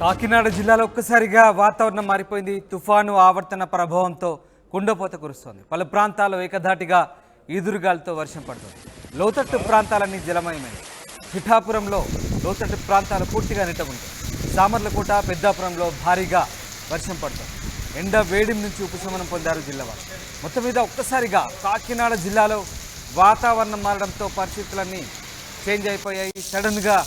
కాకినాడ జిల్లాలో ఒక్కసారిగా వాతావరణం మారిపోయింది. తుఫాను ఆవర్తన ప్రభావంతో కుండపోత కురుస్తోంది. పలు ప్రాంతాల్లో ఏకధాటిగా ఈదురుగాలితో వర్షం పడుతుంది. లోతట్టు ప్రాంతాలన్నీ జలమయమైంది పిఠాపురంలో లోతట్టు ప్రాంతాలు పూర్తిగా నిట్టముంటాయి సామర్లకోట పెద్దాపురంలో భారీగా వర్షం పడుతుంది. ఎండ వేడిం నుంచి ఉపశమనం పొందారు జిల్లావారు మొత్తం మీద ఒక్కసారిగా కాకినాడ జిల్లాలో వాతావరణం మారడంతో పరిస్థితులన్నీ చేంజ్ అయిపోయాయి. సడన్గా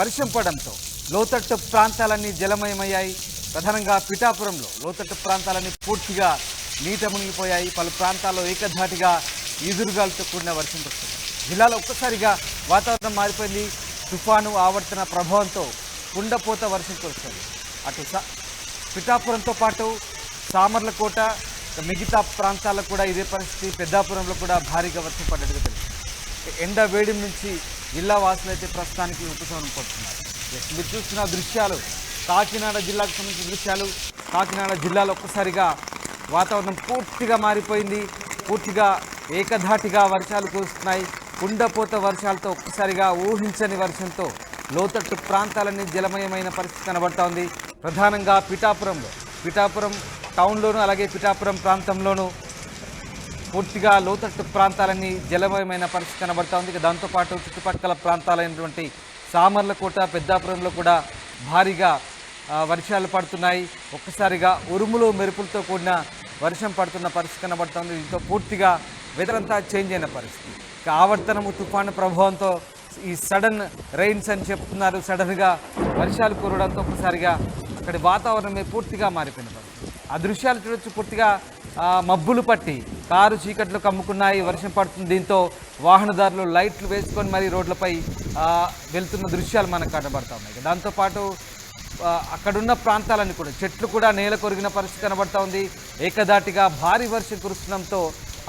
వర్షం పడడంతో లోతట్టు ప్రాంతాలన్నీ జలమయమయ్యాయి. ప్రధానంగా పిఠాపురంలో లోతట్టు ప్రాంతాలన్నీ పూర్తిగా నీట మునిగిపోయాయి. పలు ప్రాంతాల్లో ఏకధాటిగా ఈదురుగాలతో కూడిన వర్షం పడుతుంది. జిల్లాలో ఒక్కసారిగా వాతావరణం మారిపోయింది. తుఫాను ఆవర్తన ప్రభావంతో కుండపోత వర్షం కురుస్తుంది. అటు స- పిఠాపురంతో పాటు సామర్లకోట మిగతా ప్రాంతాల్లో కూడా ఇదే పరిస్థితి. పెద్దాపురంలో కూడా భారీగా వర్షం పడ్డట్టుగా తెలుస్తుంది. ఎండ వేడి నుంచి జిల్లా వాసులైతే ప్రస్తుతానికి ఉపశమనం పొందుతున్నారు మీరు చూస్తున్న దృశ్యాలు కాకినాడ జిల్లాకు సంబంధించిన దృశ్యాలు. కాకినాడ జిల్లాలో ఒక్కసారిగా వాతావరణం పూర్తిగా మారిపోయింది. పూర్తిగా ఏకధాటిగా వర్షాలు కురుస్తున్నాయి. కుండపోత వర్షాలతో ఒక్కసారిగా ఊహించని వర్షంతో లోతట్టు ప్రాంతాలన్నీ జలమయమైన పరిస్థితి కనబడతా ఉంది ప్రధానంగా పిఠాపురంలో పిఠాపురం టౌన్లోను అలాగే పిఠాపురం ప్రాంతంలోనూ పూర్తిగా లోతట్టు ప్రాంతాలన్నీ జలమయమైన పరిస్థితి కనబడతా ఉంది ఇక దాంతోపాటు చుట్టుపక్కల ప్రాంతాలైనటువంటి సామర్లకోట పెద్దాపురంలో కూడా భారీగా వర్షాలు పడుతున్నాయి. ఒక్కసారిగా ఉరుములు మెరుపులతో కూడిన వర్షం పడుతున్న పరిస్థితి కనబడుతుంది. దీంతో పూర్తిగా వెదర్ అంతా చేంజ్ అయిన పరిస్థితి. ఇక ఆవర్తనము తుఫాను ప్రభావంతో ఈ సడన్ రైన్స్ అని చెప్తున్నారు. సడన్గా వర్షాలు కురవడంతో ఒక్కసారిగా అక్కడి వాతావరణమే పూర్తిగా మారిపోయిన పరిస్థితి. ఆ దృశ్యాలు చూడొచ్చు పూర్తిగా మబ్బులు పట్టి కారు చీకట్లు కమ్ముకున్నాయి వర్షం పడుతుంది. దీంతో వాహనదారులు లైట్లు వేసుకొని మరీ రోడ్లపై వెళ్తున్న దృశ్యాలు మనకు కనబడతా ఉన్నాయి. దాంతోపాటు అక్కడున్న ప్రాంతాలన్నీ కూడా చెట్లు కూడా నేల కొరిగిన పరిస్థితి కనబడతా ఉంది. ఏకదాటిగా భారీ వర్షం కురుస్తుండడంతో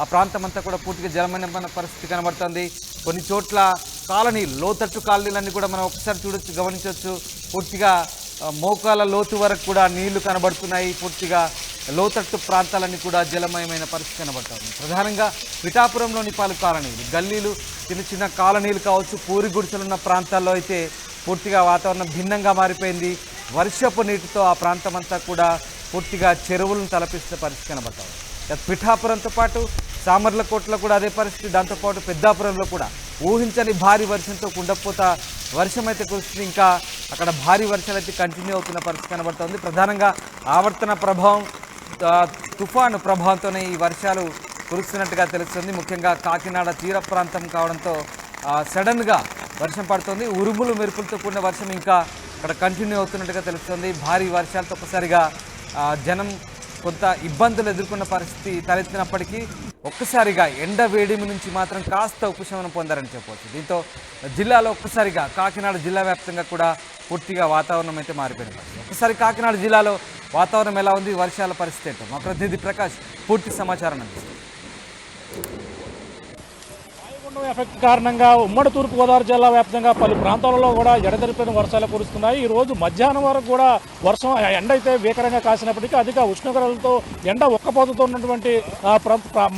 ఆ ప్రాంతం అంతా కూడా పూర్తిగా జలమైన పరిస్థితి కనబడుతుంది. కొన్ని చోట్ల కాలనీలు లోతట్టు కాలనీలన్నీ కూడా మనం ఒకసారి చూడొచ్చు గమనించవచ్చు పూర్తిగా మోకాల లోతు వరకు కూడా నీళ్ళు కనబడుతున్నాయి. పూర్తిగా లోతట్టు ప్రాంతాలన్నీ కూడా జలమయమైన పరిస్థితి కనబడుతుంది ప్రధానంగా పిఠాపురంలోని పలు కాలనీలు గల్లీలు చిన్న చిన్న కాలనీలు కావచ్చు పూరి గుడిసెలున్న ప్రాంతాల్లో అయితే పూర్తిగా వాతావరణం భిన్నంగా మారిపోయింది. వర్షపు నీటితో ఆ ప్రాంతం అంతా కూడా పూర్తిగా చెరువులను తలపిస్తున్న పరిస్థితి కనబడుతుంది పిఠాపురంతో పాటు సామర్లకోటలో కూడా అదే పరిస్థితి. దాంతోపాటు పెద్దాపురంలో కూడా ఊహించని భారీ వర్షంతో కుండపోత వర్షం అయితే కురుస్తుంది. ఇంకా అక్కడ భారీ వర్షాలు అయితే కంటిన్యూ అవుతున్న పరిస్థితి కనబడుతుంది. ప్రధానంగా ఆవర్తన ప్రభావం తుఫాను ప్రభావంతోనే ఈ వర్షాలు కురుస్తున్నట్టుగా తెలుస్తుంది. ముఖ్యంగా కాకినాడ తీర ప్రాంతం కావడంతో సడన్గా వర్షం పడుతుంది. ఉరుములు మెరుపులతో కూడిన వర్షం ఇంకా అక్కడ కంటిన్యూ అవుతున్నట్టుగా తెలుస్తుంది. భారీ వర్షాలతో ఒక్కసారిగా జనం కొంత ఇబ్బందులు ఎదుర్కొన్న పరిస్థితి తలెత్తినప్పటికీ ఒక్కసారిగా ఎండ వేడిమి నుంచి మాత్రం కాస్త ఉపశమనం పొందారని చెప్పవచ్చు. దీంతో జిల్లాలో ఒక్కసారిగా కాకినాడ జిల్లా వ్యాప్తంగా కూడా పూర్తిగా వాతావరణం అయితే మారిపోయింది. ఒక్కసారి కాకినాడ జిల్లాలో వాతావరణం ఎలా ఉంది? వర్షాల పరిస్థితి ఏంటో మా ప్రతినిధి ప్రకాష్ పూర్తి సమాచారం అందిస్తుంది. ఎఫెక్ట్ కారణంగా ఉమ్మడి తూర్పుగోదావరి జిల్లా వ్యాప్తంగా పలు ప్రాంతాలలో కూడా ఎడతెరిపిన వర్షాలు కురుస్తున్నాయి. ఈ రోజు మధ్యాహ్నం వరకు కూడా వర్షం ఎండ అయితే భీకరంగా కాసినప్పటికీ అధిక ఉష్ణోగ్రతలతో ఎండ ఒక్కపోతతో ఉన్నటువంటి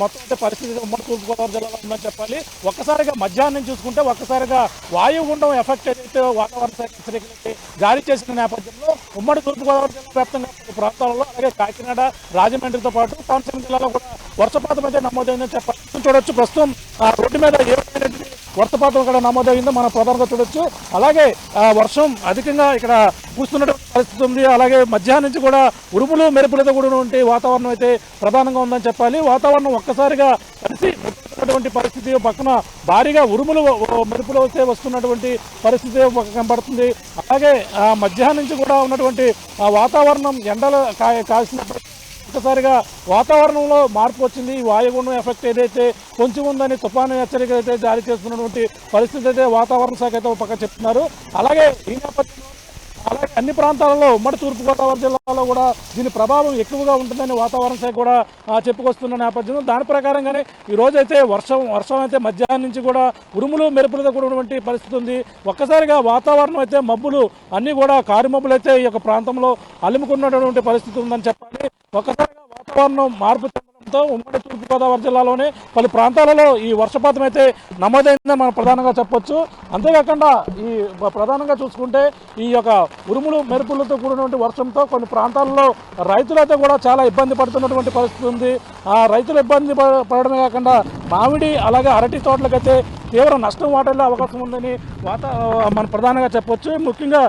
మొత్తం అయితే పరిస్థితి ఉమ్మడి తూర్పుగోదావరి జిల్లాలో ఉందని చెప్పాలి. ఒక్కసారిగా మధ్యాహ్నం చూసుకుంటే ఒక్కసారిగా వాయుగుండం ఎఫెక్ట్ ఏదైతే వాతావరణ శాఖ జారీ చేసిన నేపథ్యంలో ఉమ్మడి తూర్పుగోదావరి జిల్లా వ్యాప్తంగా ప్రాంతాలలో అలాగే కాకినాడ రాజమండ్రితో పాటు కోనసీమ జిల్లాలో కూడా వర్షపాతం అయితే నమోదైందని చెప్పాలి. చూడొచ్చు. ప్రస్తుతం ఆ రోడ్డు మీద ఏ వర్షపాతం ఇక్కడ నమోదైందో మనం ప్రధానంగా చూడొచ్చు. అలాగే ఆ, వర్షం అధికంగా ఇక్కడ పూస్తున్నటువంటి పరిస్థితి ఉంది. అలాగే మధ్యాహ్నం నుంచి కూడా ఉరుములు మెరుపులతో కూడినటువంటి వాతావరణం అయితే ప్రధానంగా ఉందని చెప్పాలి. వాతావరణం ఒక్కసారిగా కలిసి ఉన్నటువంటి పరిస్థితి పక్కన భారీగా ఉరుములు మెరుపులు వస్తే వస్తున్నటువంటి పరిస్థితి కనబడుతుంది. అలాగే ఆ, మధ్యాహ్నం నుంచి కూడా ఉన్నటువంటి వాతావరణం ఎండలు కాసినప్పటికీ ఒక్కసారిగా వాతావరణంలో మార్పు వచ్చింది. ఈ వాయుగుండం ఎఫెక్ట్ ఏదైతే కొంచెం ఉందని తుఫాను హెచ్చరిక అయితే జారీ చేస్తున్నటువంటి పరిస్థితి అయితే వాతావరణ శాఖ అయితే ఒక పక్క చెప్తున్నారు. అలాగే ఈ నేపథ్యంలో అలాగే అన్ని ప్రాంతాలలో ఉమ్మడి తూర్పుగోదావరి జిల్లాలో కూడా దీని ప్రభావం ఎక్కువగా ఉంటుందని వాతావరణ శాఖ కూడా చెప్పుకొస్తున్న నేపథ్యంలో దాని ప్రకారంగానే ఈ రోజైతే వర్షం వర్షం అయితే మధ్యాహ్నం నుంచి కూడా ఉరుములు మెరుపులతో కూడినటువంటి పరిస్థితి ఉంది. ఒక్కసారిగా వాతావరణం అయితే మబ్బులు అన్నీ కూడా కారు మబ్బులు అయితే ఈ యొక్క ప్రాంతంలో అలుముకున్నటువంటి పరిస్థితి ఉందని చెప్పాలి. ఒకసారిగా వాతావరణం మార్పు చెందడంతో ఉమ్మడి తూర్పుగోదావరి జిల్లాలోని పలు ప్రాంతాలలో ఈ వర్షపాతం అయితే నమోదైందని మనం ప్రధానంగా చెప్పొచ్చు. అంతేకాకుండా ఈ ప్రధానంగా చూసుకుంటే ఈ యొక్క ఉరుములు మెరుపులతో కూడినటువంటి వర్షంతో కొన్ని ప్రాంతాల్లో రైతులైతే కూడా చాలా ఇబ్బంది పడుతున్నటువంటి పరిస్థితి ఉంది. ఆ రైతులు ఇబ్బంది పడడమే కాకుండా మామిడి అలాగే అరటి తోటలకైతే తీవ్ర నష్టం వాటిల్లో అవకాశం ఉందని వాతా మన ప్రధానంగా చెప్పొచ్చు. ముఖ్యంగా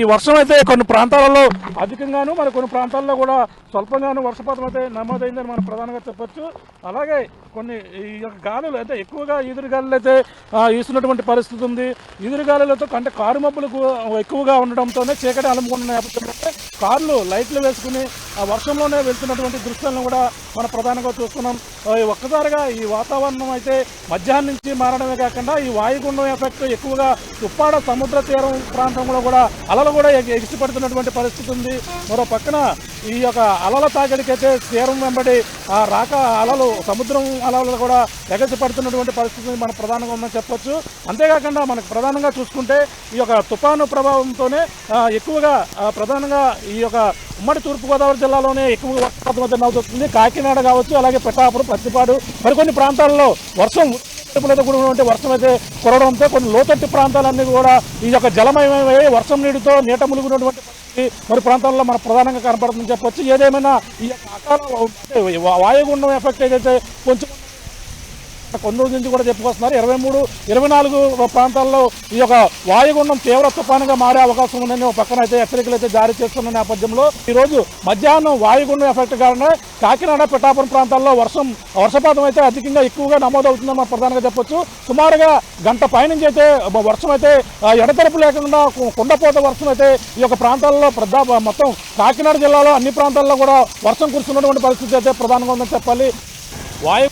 ఈ వర్షం అయితే కొన్ని ప్రాంతాలలో అధికంగాను మరి కొన్ని ప్రాంతాల్లో కూడా స్వల్పంగాను వర్షపాతం అయితే నమోదైందని మనం ప్రధానంగా చెప్పొచ్చు. అలాగే కొన్ని ఈ యొక్క గాలులు అయితే ఎక్కువగా ఈదురుగాలులు అయితే వీస్తున్నటువంటి పరిస్థితి ఉంది. ఈదురుగాలులతో అంటే కారు మబ్బులు ఎక్కువగా ఉండడంతోనే చీకటి అలముకున్న నేపథ్యంలో కార్లు లైట్లు వేసుకుని ఆ వర్షంలోనే వెళ్తున్నటువంటి దృశ్యాలను కూడా మనం ప్రధానంగా చూస్తున్నాం. ఈ ఒక్కసారిగా ఈ వాతావరణం అయితే మధ్యాహ్నం నుంచి మారడమే కాకుండా ఈ వాయుగుండం ఎఫెక్ట్ ఎక్కువగా ఉప్పాడ సముద్ర తీరం ప్రాంతంలో కూడా అలలు కూడా ఎగి- ఎగిసిపడుతున్నటువంటి పరిస్థితి ఉంది. మరో పక్కన ఈ యొక్క అలల తాకిడికైతే తీరం వెంబడి ఆ రాక అలలు సముద్రం అలలు కూడా ఎగసిపడుతున్నటువంటి పరిస్థితి మనం ప్రధానంగా ఉందని చెప్పొచ్చు. అంతేకాకుండా మనకు ప్రధానంగా చూసుకుంటే ఈ యొక్క తుఫాను ప్రభావంతోనే ఎక్కువగా ప్రధానంగా ఈ యొక్క ఉమ్మడి తూర్పుగోదావరి జిల్లాలోనే ఎక్కువ వర్షపాతం అయితే కాకి కాకినాడ కావచ్చు అలాగే పెట్టాపురం పత్తిపాడు మరికొన్ని ప్రాంతాల్లో వర్షం ఉరుములతో కూడినటువంటి వర్షం అయితే కురవడంతో కొన్ని లోతట్టు ప్రాంతాలన్నీ కూడా ఈ యొక్క జలమయమై వర్షం నీటితో నీట ములుగునటువంటి పరిస్థితి మరి ప్రాంతాల్లో మన ప్రధానంగా కనపడుతుందని చెప్పొచ్చు. ఏదేమైనా ఈ యొక్క అకాల వాయుగుండం ఎఫెక్ట్ ఏదైతే కొంచెం కొన్ని నుంచి కూడా చెప్పుకొస్తున్నారు. ఇరవై మూడు ఇరవై నాలుగు ప్రాంతాల్లో ఈ యొక్క వాయుగుండం తీవ్ర తుఫానుగా మారే అవకాశం ఉందని ఒక పక్కన అయితే హెచ్చరికలు అయితే జారీ చేస్తున్న నేపథ్యంలో ఈరోజు మధ్యాహ్నం వాయుగుండం ఎఫెక్ట్ కారణంగా కాకినాడ పిఠాపురం ప్రాంతాల్లో వర్షం వర్షపాతం అయితే అధికంగా ఎక్కువగా నమోదవుతుందని మనం ప్రధానంగా చెప్పొచ్చు. సుమారుగా గంట పైనుంచి అయితే వర్షం అయితే ఎడతెరపు లేకుండా కుండపోత వర్షం అయితే ఈ యొక్క ప్రాంతాల్లో ప్రధా మొత్తం కాకినాడ జిల్లాలో అన్ని ప్రాంతాల్లో కూడా వర్షం కురుస్తున్నటువంటి పరిస్థితి అయితే ప్రధానంగా ఉందని చెప్పాలి. వాయు